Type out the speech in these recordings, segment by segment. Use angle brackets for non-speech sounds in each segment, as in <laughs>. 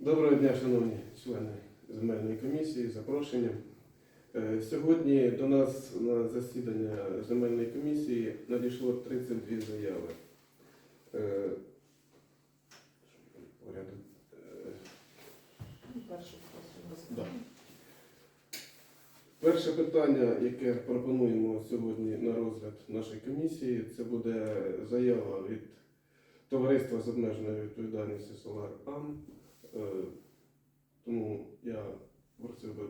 Доброго дня, шановні члени земельної комісії, запрошення. Е, Сьогодні до нас на засідання земельної комісії надійшло 32 заяви. Е, е. Перше питання, яке пропонуємо сьогодні на розгляд нашої комісії, це буде заява від товариства з обмеженою відповідальністю Solar Ам. Е, Тому я просив би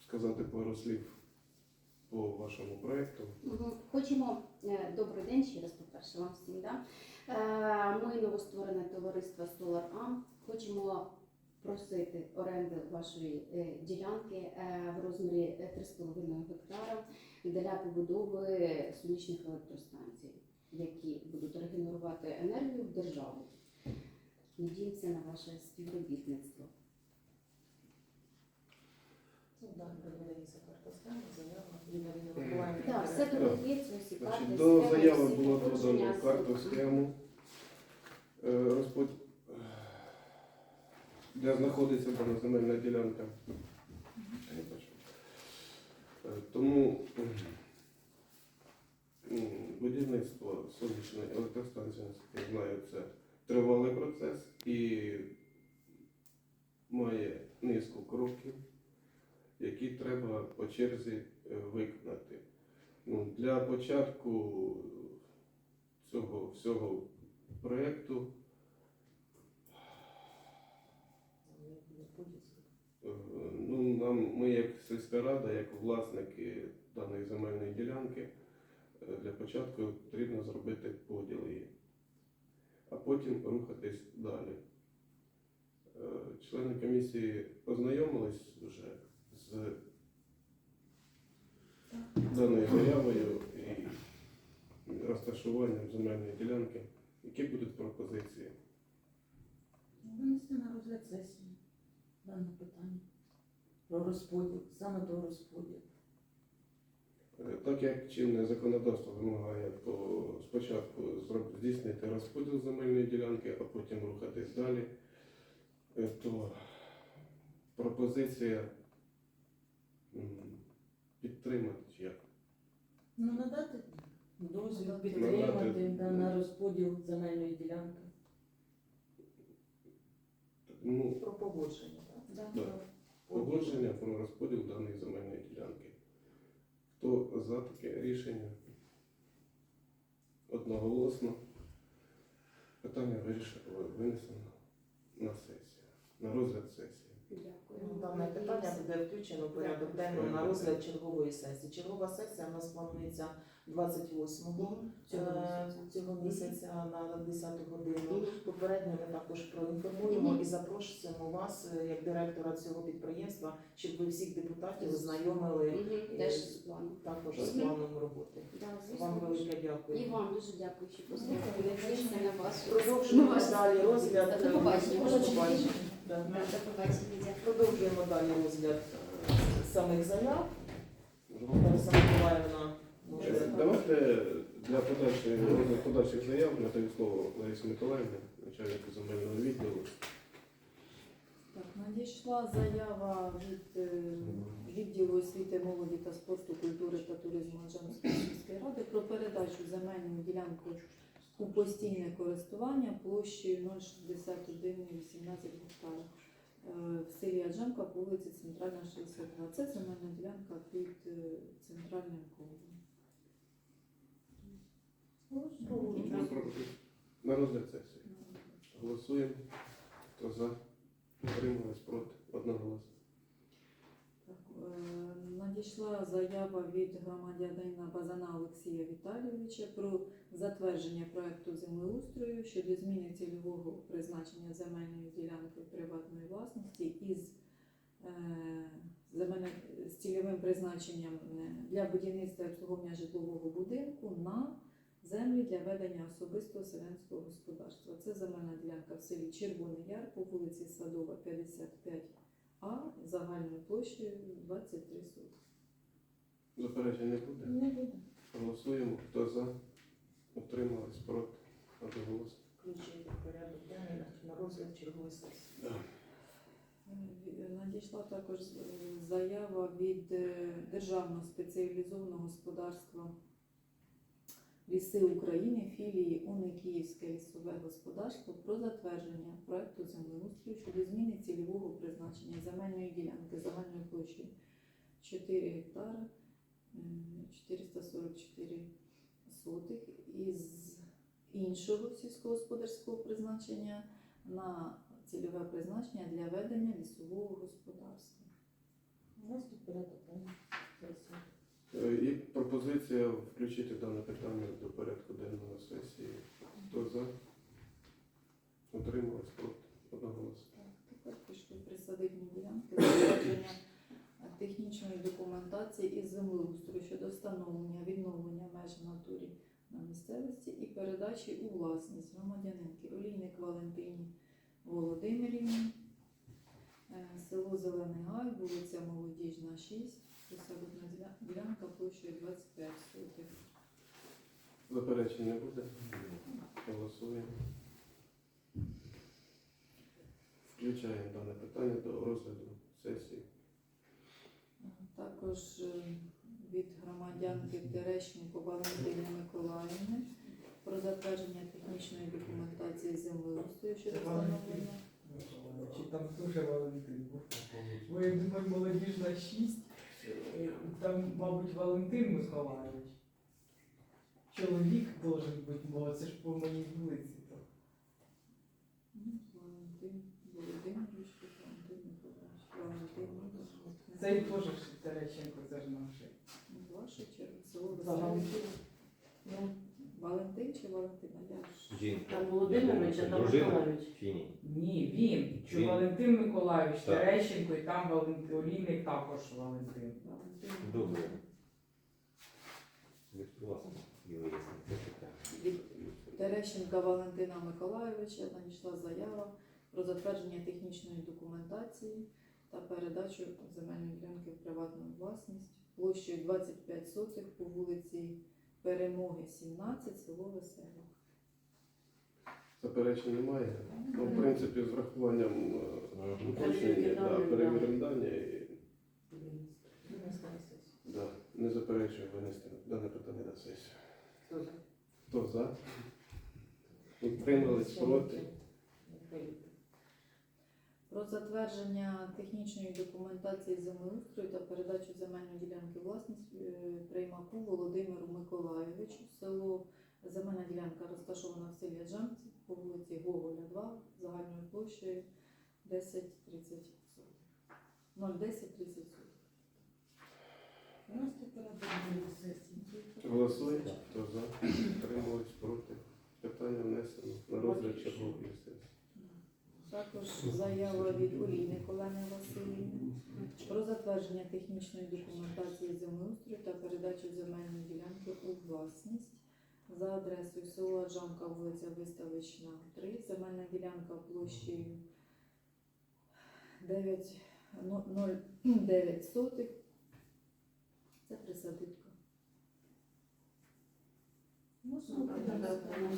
сказати пару слів по вашому проєкту. Хочемо е, добрий день ще раз, по-перше, вам всім. Да? Е, Ми новостворене товариство Solar Am. Хочемо просити оренди вашої ділянки в розмірі е, 3,5 гектара для побудови сонячних електростанцій, які будуть регенерувати енергію в державу. Надіємося на ваше співробітництво. Ну. Так, все додається, усі карти, Значить, до схеми, заяви всі було погодження, додано карту схему. Е, розпод- Де знаходиться дана земельна ділянка. Я бачу. Е, Тому м, будівництво сонячної електростанції, наскільки я знаю, це тривалий процес і має низку кроків, які треба по черзі е, виконати. Ну, для початку цього всього проєкту е, ну, нам, ми як сільська як власники даної земельної ділянки, е, для початку потрібно зробити поділ потім рухатись далі. Е, Члени комісії ознайомились вже з даною заявою і розташуванням земельної ділянки. Які будуть пропозиції? Винести на розгляд сесії дане питання. Про розподіл, саме про розподіл. Так як чинне законодавство вимагає по спочатку здійснити розподіл земельної ділянки, а потім рухатись далі, е, то пропозиція підтримати чи як? Ну, надати дозвіл підтримати Надати. да, на розподіл земельної ділянки. Ну, Про погодження, так? Да. Так. погодження про розподіл даної земельної ділянки. Хто за таке рішення? Одноголосно. Питання вирішено, винесено на сесію, на розгляд сесії. Дякую. Ну, Дане питання буде включено в порядок денний на розгляд чергової сесії. Чергова сесія у нас планується 28-го Цього е, місяця. цього місяця на 10 годину. Попередньо ми також проінформуємо і запрошуємо вас, е, як директора цього підприємства, щоб ви всіх депутатів ознайомили Теж з планом. також з планом роботи. Да, звісно, Вам дуже. велике дякую. І вам дуже дякую, що Ну, послухали. На вас. Продовжуємо далі розгляд. До побачення. До побачення. Да. Да, До побачення. Дякую. Продовжуємо далі розгляд е, самих заяв. Можливо, Миколаївна Е, може. Давайте для подальшої для подальших заяв надаю слово Ларисі Миколаївні, начальнику земельного відділу. Так, надійшла заява від е, відділу освіти, молоді та спорту, культури та туризму Аджанської сільської ради про передачу земельної ділянки у постійне користування площею 061,18 гектарів е, в селі Аджанка по вулиці Центральна 62. Це земельна ділянка під е, центральним колом. На розгляд сесії. Голосуємо. Хто за? Утримались проти? Одноголосно. Е, Надійшла заява від громадянина Базана Олексія Віталійовича про затвердження проекту землеустрою щодо зміни цільового призначення земельної ділянки приватної власності із е, з цільовим призначенням е, для будівництва і обслуговування житлового будинку на землі для ведення особистого селянського господарства. Це земельна ділянка в селі Червоний Яр по вулиці Садова, 55 а загальною площею 23 сотки. Заперечень не буде. Не буде. Голосуємо. Хто за? Утримались проти? Одноголосно. Включити в порядок денний на розгляд чергової сесії. Да. Надійшла також е, заява від е, Державного спеціалізованого господарства Ліси України філії УНИ лісове господарство про затвердження проекту землеустрою щодо зміни цільового призначення земельної ділянки загальною площею 4 гектари е, 444 сотих із іншого сільськогосподарського призначення на цільове призначення для ведення лісового господарства. У нас Е, І пропозиція включити дане питання до порядку денного сесії. Хто за? Утрималась проти одноголосно. Тепер пішли присадибні ділянки затвердження технічної документації із землеустрою щодо встановлення відновлення меж натурі на місцевості і передачі у власність громадянинки Олійник Валентині Володимирівні, е, село Зелений Гай, вулиця Молодіжна, 6, присадибна ділянка площею 25 сотих. Заперечень не буде? Голосуємо. Включаємо дане питання до розгляду сесії. Також е, від громадянки Терещенко Валентини Миколаївни про затвердження технічної документації землеустрою щодо встановлення. Чи там дуже Валентин був? Я думаю, молодіжна 6, е, там, мабуть, Валентин Миколаївич. Чоловік должен бути, бо це ж по моїй вулиці. Це і теж Терещенко, це ж наше. Ваше чергу село Ну, Валентин чи Валентина? Я ж Жінка. Там Володимирович, а там Дружина? Миколаївич. Чи ні? Ні, він. Що Він. Валентин Миколаївич, Так. Терещенко, і там Валентин Олійник також Валентин. Валентин. Добре. Від Терещенка Валентина Миколайовича надійшла заява про затвердження технічної документації та передачу земельної ділянки в приватну власність площею 25 сотих по вулиці Перемоги, 17, село Веселе. Заперечень немає. Ну, в принципі, з врахуванням е, уточнення, да, перевіримо дані. і. Да, не заперечую винести дане питання на сесію. Хто за? Хто за? Утримались проти? Про затвердження технічної документації землеустрою та передачу земельної ділянки власність е, Приймаку Володимиру Миколайовичу. Село земельна ділянка розташована в селі Аджанці по вулиці Гоголя 2 загальною площею 10-30 сотих. 0,10-30 сотих. У нас тут порядок денний сесії. Голосуємо. Хто за? Утримались проти? Питання внесено на розгляд чергової сесії. Також заява від Олійник Олени Васильівни про затвердження технічної документації землеустрою та передачу земельної ділянки у власність за адресою село Аджанка, вулиця Виставична, 3, земельна ділянка площею 9, ну, 0,9 сотих. Це присадибка. Ну,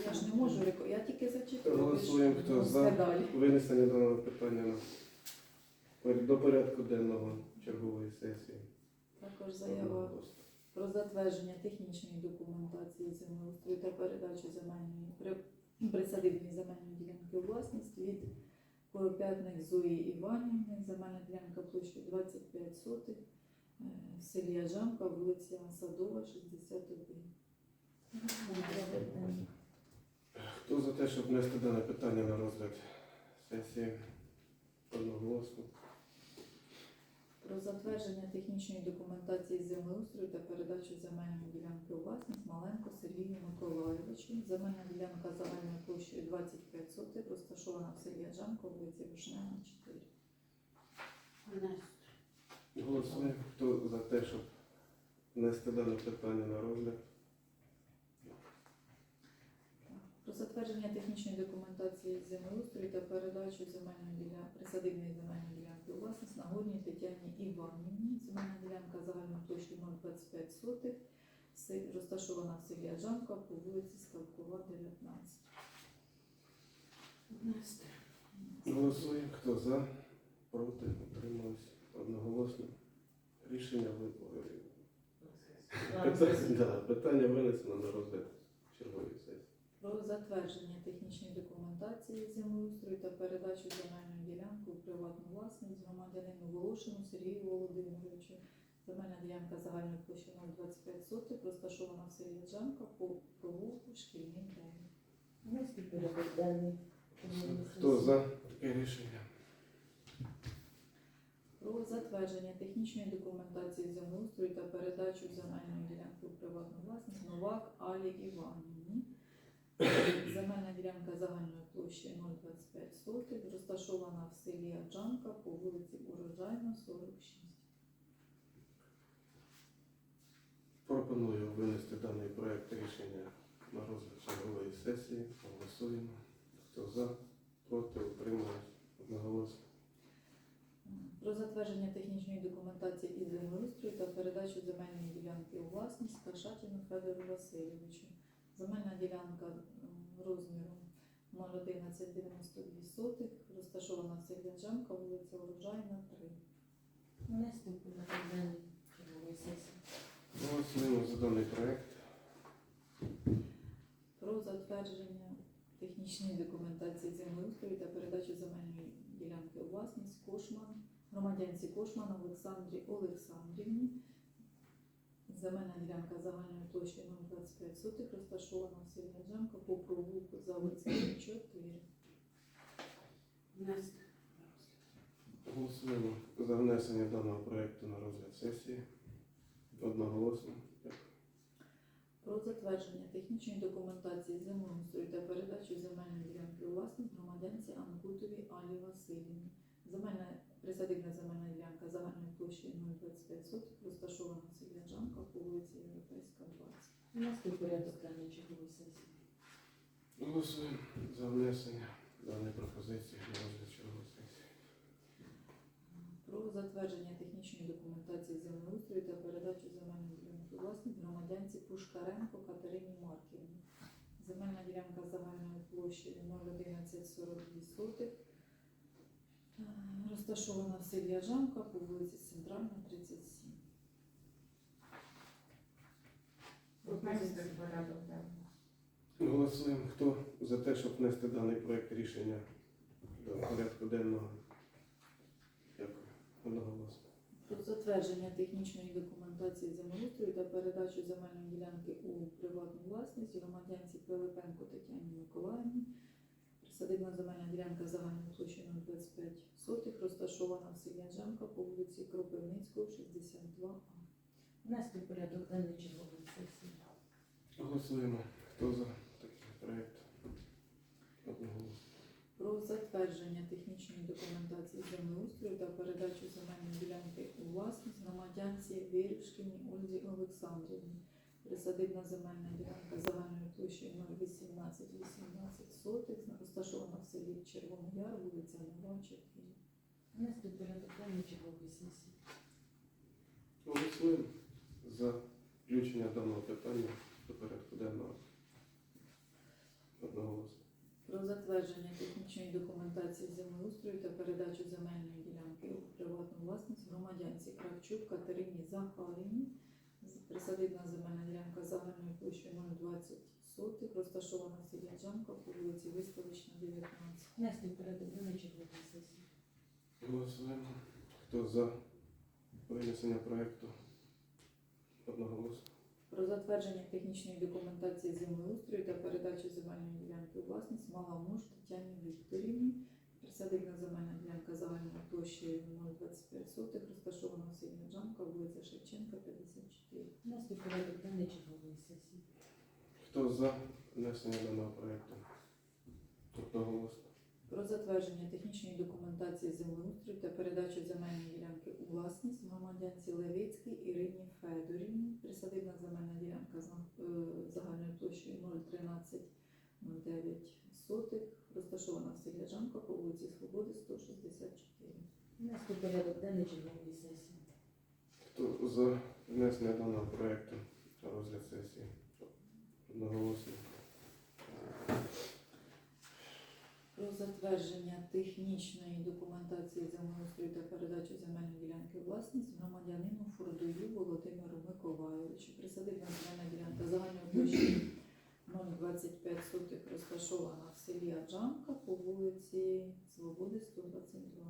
Я ж не можу, реко- я тільки зачитую. ви ж Голосуємо, хто за. згадали. Винесення даного питання на пор- до порядку денного чергової сесії. Також заява про затвердження технічної документації землеустрою та передачу земельної при- присадибної земельної ділянки у власність від Коропятник Зої Іванівни, земельна ділянка площею 25 сотих е, в селі Ажанка, вулиця Садова, 61. Хто за те, щоб внести дане питання на розгляд сесії? Одноголосно. Про затвердження технічної документації землеустрою та передачу земельної ділянки у власність Маленко Сергію Миколайовичу. Земельна ділянка загальною площею 25 сотих, розташована в селі Аджанко, вулиця Вишнева, 4. Голосуємо. Хто за те, щоб внести дане питання на розгляд? Про затвердження технічної документації землеустрою та передачу земельної ділянки присадибної земельної ділянки у власність Нагорній Тетяні Іванівні. Земельна ділянка загальною площею 0,25 сотих, розташована в селі Аджанка по вулиці Скалкова, 19. Голосуємо. Хто за? Проти? Утримались? Одноголосно. Рішення ви- <laughs> Питання, винесено на розгляд чергової сесії. Про затвердження технічної документації землеустрою та передачу земельної ділянки у приватну власність громадянину Волошину Сергію Володимировичу. Земельна ділянка загальною площею 025 сотих, розташована в селі Джанка по провулку Шкільний 9. Внести в порядок денний. чергової Хто за таке рішення? Про затвердження технічної документації землеустрою та передачу земельної ділянки у приватну власність Новак Алі Іванівні. Земельна ділянка загальною площею 025 сотих, розташована в селі Аджанка по вулиці Урожайна, 46. Пропоную винести даний проект рішення на розгляд чергової сесії. Голосуємо. Хто за, проти, утримались? Одноголосно. Про затвердження технічної документації із землеустрою та передачу земельної ділянки у власність Кашатіну Федору Васильовичу. Земельна ділянка м, розміром 01192 сотих, розташована в селі вулиця Урожайна, 3. Внести порядок денний чергової сесії. Голосуємо за даний проект. про затвердження технічної документації землеустрою та передачу земельної ділянки у власність Кошман, громадянці Кошман Олександрі Олександрівні. Земельна ділянка загальною площею 025 сотих розташована в селі по провулку Заводський 4. Внести. Голосуємо за внесення даного проекту на розгляд сесії. Одноголосно. Про затвердження технічної документації землеустрою та передачу земельної ділянки у власність громадянці Анкутовій Алі Васильівні. Земельна присадибна земельна ділянка загальною площею 025 сотих розташована в селі Джанка по вулиці Європейська, 20. Внести в порядок денний чергової сесії. Голосуємо за внесення даної пропозиції на розгляд чергової сесії. Про затвердження технічної документації землеустрою та передачу земельної ділянки у громадянці Пушкаренко Катерині Марківні. Земельна ділянка загальною площею 01142 сотих. Розташована в селі Ажанка по вулиці Центральна, 37. Внести в порядок денний. Голосуємо. Хто за те, щоб внести даний проект рішення до порядку денного? Дякую. Одноголосно. Про затвердження технічної документації землеустрою та передачу земельної ділянки у приватну власність громадянці Пилипенко Тетяні Миколаївні. Присадибна земельна ділянка загальною площею 025 сотих, розташована в селі Анжанка по вулиці Кропивницького, 62А. Внести в порядок денний чергової сесії. Голосуємо. Хто за такий? Одноголосно. Про затвердження технічної документації землеустрою та передачу земельної ділянки у власність громадянці Вірюшкіні Ользі Олександрівні. Присадибна земельна ділянка загальною площею 01818 сотих, розташована в селі Червоний Яр, вулиця Нова, 4. Внести в порядок денний чергової сесії. Голосуємо за включення даного питання до порядку денного. Одноголосно. Про затвердження технічної документації землеустрою та передачу земельної ділянки у приватну власність громадянці Кравчук Катерині Захарівні. Присадибна земельна ділянка загальною площею 020 сотих, розташована в селі Джанка по вулиці Виставочна, 19. Внести порядок денний чергової сесії. Голосуємо. Хто за винесення проекту? Одноголосно. Про затвердження технічної документації землеустрою та передачу земельної ділянки у власність Маламуш Тетяні Вікторівні. Присадибна земельна ділянка загальною площею 025 сотих, розташована в селі Джанка, вулиця Шевченка, 54. Внести в порядок денний чергової сесії. Хто за внесення даного проекту? Одноголосно. Про затвердження технічної документації землеустрою та передачу земельної ділянки у власність громадянці Левицькій Ірині Федорівні. Присадибна земельна ділянка з е, загальною площею 01309 сотих, розташована в селі Жанка по вулиці Свободи, 164. Внести порядок денний чергової сесії. Хто за внесення даного проекту на розгляд сесії? Одноголосно. Про затвердження технічної документації землеустрою та передачу земельної ділянки власність громадянину Фурдою Володимиру Миколайовичу. Присадибна земельна ділянка загальної площі 0,25 сотих розташована в селі Аджанка по вулиці Свободи 122.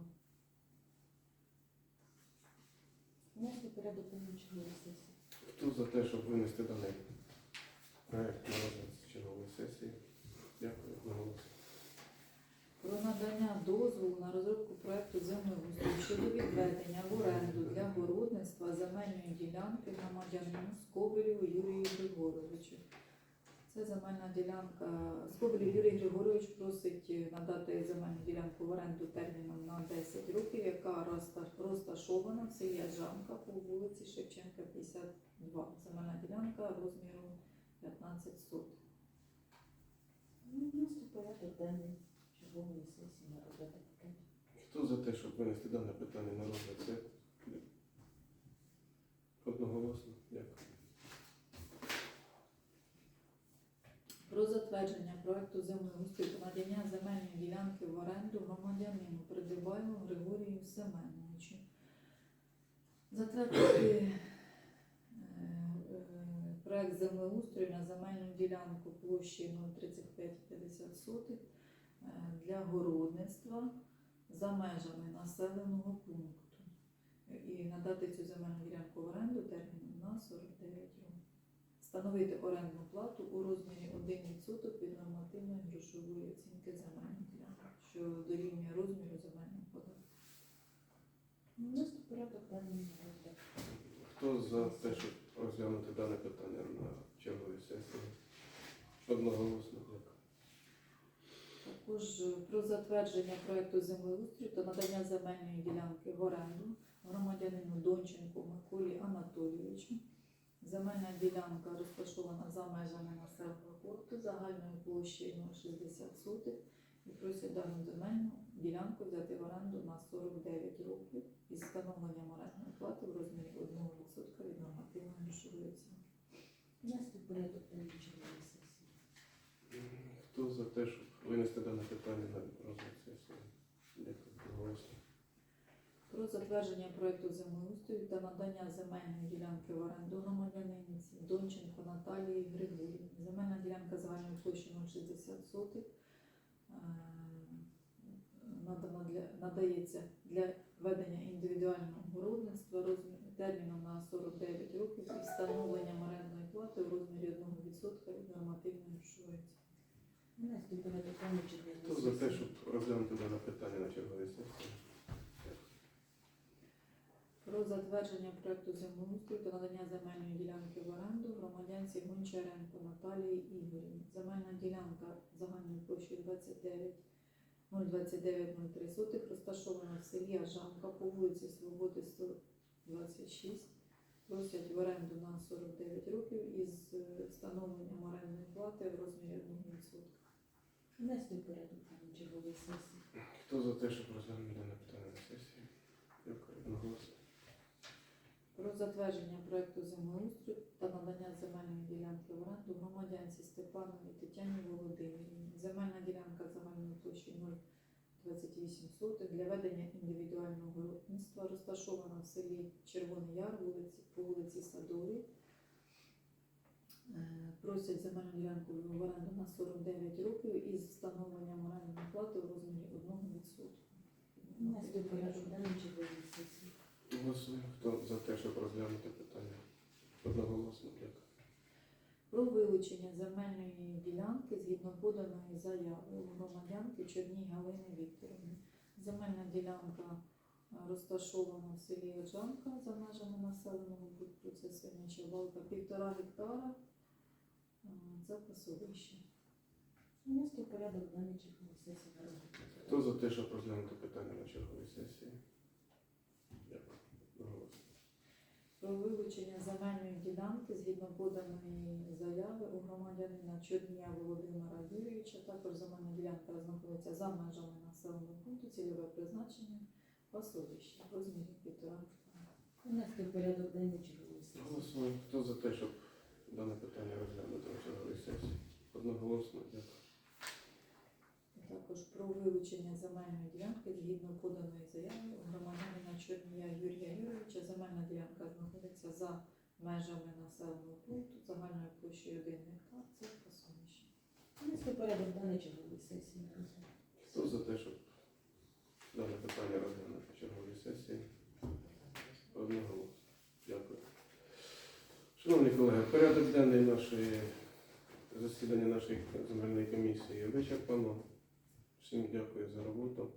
Внести в порядок сесії. Хто за те, щоб винести даний проект на розгляд чергової сесії? Дякую. Одноголосно. Про надання дозволу на розробку проекту землеустрою щодо відведення в оренду для городництва земельної ділянки громадянину Скобелєву Юрію Григоровичу. Це земельна ділянка. Скобелєв Юрій Григорович просить надати земельну ділянку в оренду терміном на 10 років, яка розташована в селі Ажанка по вулиці Шевченка, 52. Земельна ділянка розміру 15 сотих. Ну, порядок денний чергової сесії на розгляд. Хто за те, щоб винести дане питання на розгляд сесії? Одноголосно. Дякую. Про затвердження проекту землеустрою та надання земельної ділянки в оренду громадянину Придибайлу Григорію Семеновичу. Затвердити е, е, проект землеустрою на земельну ділянку площею 03550 сотих е, для городництва за межами населеного пункту. І надати цю земельну ділянку в оренду терміном на 49 років встановити орендну плату у розмірі 1% від нормативної грошової оцінки земельних ділянок, що дорівнює розміру земельного податку. Внести в порядок денний розгляд. Хто за те, щоб розглянути дане питання на черговій сесії? Одноголосно. Дякую. Також е, про затвердження проекту землеустрою та надання земельної ділянки в оренду громадянину Донченку Миколі Анатолійовичу. Земельна ділянка розташована за межами населеного пункту загальною площею 0,60 сотих і просять дану земельну ділянку взяти в оренду на 49 років із встановленням орендної плати в розмірі 1% від нормативної грошової оцінки. Порядок чергової сесії. Хто за те, щоб винести дане питання на розгляд сесії? Дякую. Про затвердження проекту землеустрою та надання земельної ділянки в оренду громадяниниці Донченко Наталії Григорівні. Земельна ділянка загальною площею 060 сотих е, надана для, надається для ведення індивідуального городництва терміном на 49 років і встановленням орендної плати у розмірі 1% від нормативної грошової в денний Хто за те, щоб розглянути дане питання на черговій сесії? Затвердження проекту землеустрою та надання земельної ділянки в оренду громадянці Гончаренко Наталії Ігорівні. Земельна ділянка загальною площею 29 02903 розташована в селі Ажанка по вулиці Свободи 126. Просять в оренду на 49 років із е, встановленням орендної плати в розмірі 1%. Внести в порядок денний чергової сесії. Хто за те, щоб розглянути дане питання сесії? Дякую. Про затвердження проекту землеустрою та надання земельної ділянки в оренду громадянці Степановій Тетяні Володимирівні. Земельна ділянка загальною площею 028 сотих для ведення індивідуального городництва розташована в селі Червоний Яр вулиці, по вулиці Садовій. Е, Просять земельну ділянку в оренду на 49 років із встановленням орендної плати у розмірі 1%. Голосуємо. Хто за те, щоб розглянути питання? Одноголосно. Дякую. про вилучення земельної ділянки згідно поданої заяви громадянки Чорній Галини Вікторівни. Земельна ділянка е, розташована в селі Оджанка за межами населеного пункту, це свиняча балка, півтора гектара. Це пасовище. В порядок денний чергової сесії. Хто за те, щоб розглянути питання на черговій сесії? Дякую. Одноголосно. Про вилучення земельної ділянки згідно поданої заяви у громадянина Чорнія Володимира Юрійовича. Також земельна ділянка знаходиться за межами населеного пункту, цільове призначення пасовище в розмірі півтора. Внести в порядок денний сесії. Голосуємо. Хто за те, щоб дане питання розглянути на сесії? Одноголосно. Дякую. Також про вилучення земельної ділянки згідно поданої заяви у громадянина Юрія Юрійовича. Земельна ділянка знаходиться за межами населеного пункту загальною площею 1 гектар. Це пасовище. Винести порядок денний чергової сесії. Хто за те, щоб дане питання розглянути в черговій сесії? Одноголосно. Дякую. Шановні колеги, порядок денний нашої засідання нашої земельної комісії вичерпано. Всім дякую за роботу.